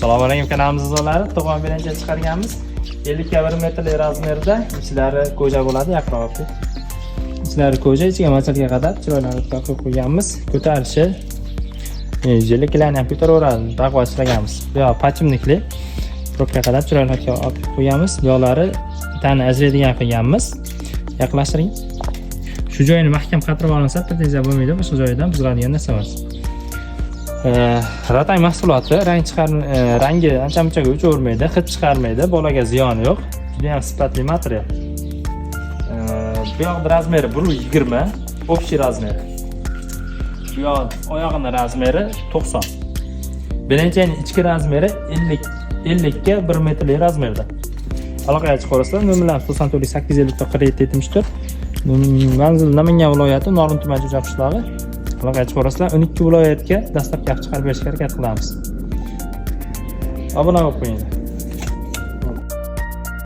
assalomu alaykum kanalimiz a'zolari to'g'on belancha chiqarganmiz ellikka bir metrli razmerda ichlari go'ja bo'ladi ket. ichlari go'ja ichiga masalga qadar chiroyli qilib qo'yganmiz ko'tarishi jelliklarni ham ko'taraveradi taqvo ishlaganmiz bu yoq pachimnikli probka qadar chiroyli qilib olib qo'yganmiz bu yoqlari bitani ajraydigan qilganmiz yaqinlashtiring shu joyini mahkam qatirib olinsa pretenziya bo'lmaydi boshqa joyidan buziladigan narsa emas ratang mahsuloti rang chiqar e, rangi ancha munchaga o'chavermaydi hid chiqarmaydi bolaga ziyoni yo'q juda ham sifatli material. Bu yoqni razmeri bir yigirma общий размер bu yoq oyog'ini razmeri to'qson. Belanchani ichki razmeri ellik ellikka bir metrli razmerda. Aloqaga chiqib ko'rasizlar nomerlar to'qson to'rt sakkiz ellik qirq yetti yetmish to'rt manzil namangan viloyati norin tumani jo'ja qishlog'i. Aloqaga chiqib ko'rasizlar o'n ikki viloyatga dastlabki chiqarib berishga harakat qilamiz. Obuna bo'lib qo'yinglar